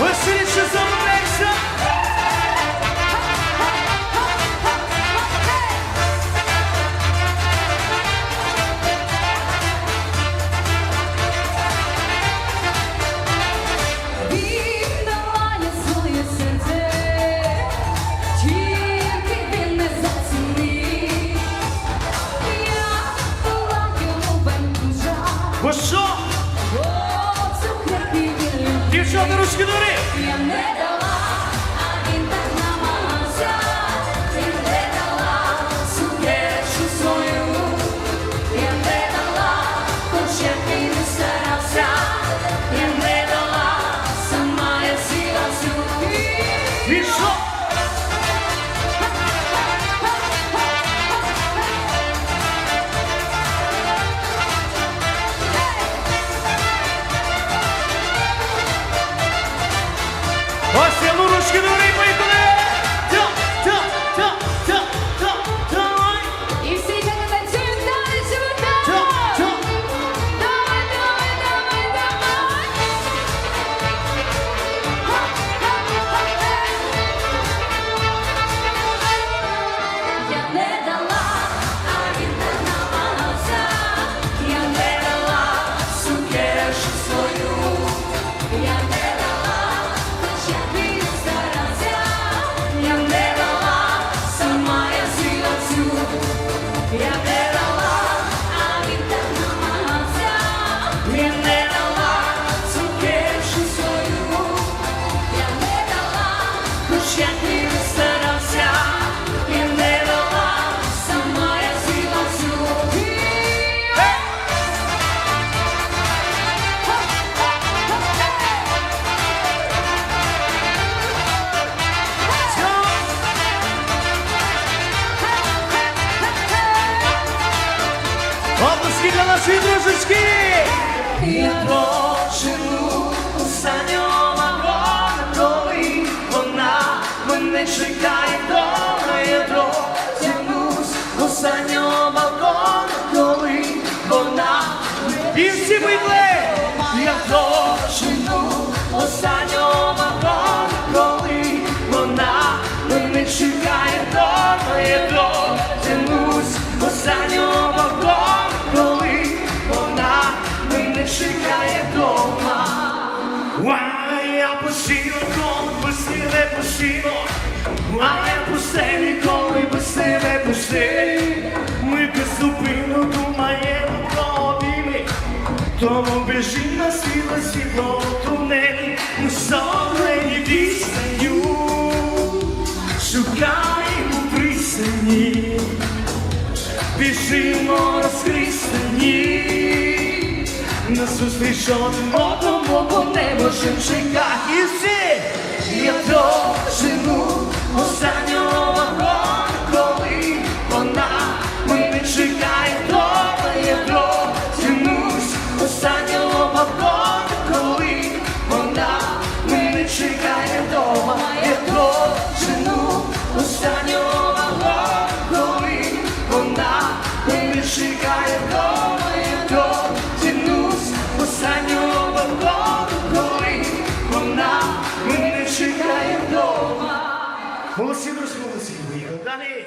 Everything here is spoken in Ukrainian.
We're just up and make some. Дівчата, ручки дори! Нашої дружечки! Я Прожену останнього вагона, коли вона мене чекає вдома, я дотягнусь до останнього балкона, коли вона і всі вийшли! Я прожену останнього вагона, коли вона мене чекає вдома, я чекає вдома. А я постійно, коли без тебе постійно, а я пусте ніколи без тебе пусте. Ми беззупинно думаємо про обійми, тому біжи на світло світло тунелі, ми солені відстаню, шукаємо пристані. Біжимо зустріч одному по небо шиншика І всі я доживу останнього вагона, коли вона мене чекає, дома я дотянусь останнього вагона, коли вона мене чекає дома, я дожину останнього вагона, коли вона мене чекає дома. Você não se consigo, Dani.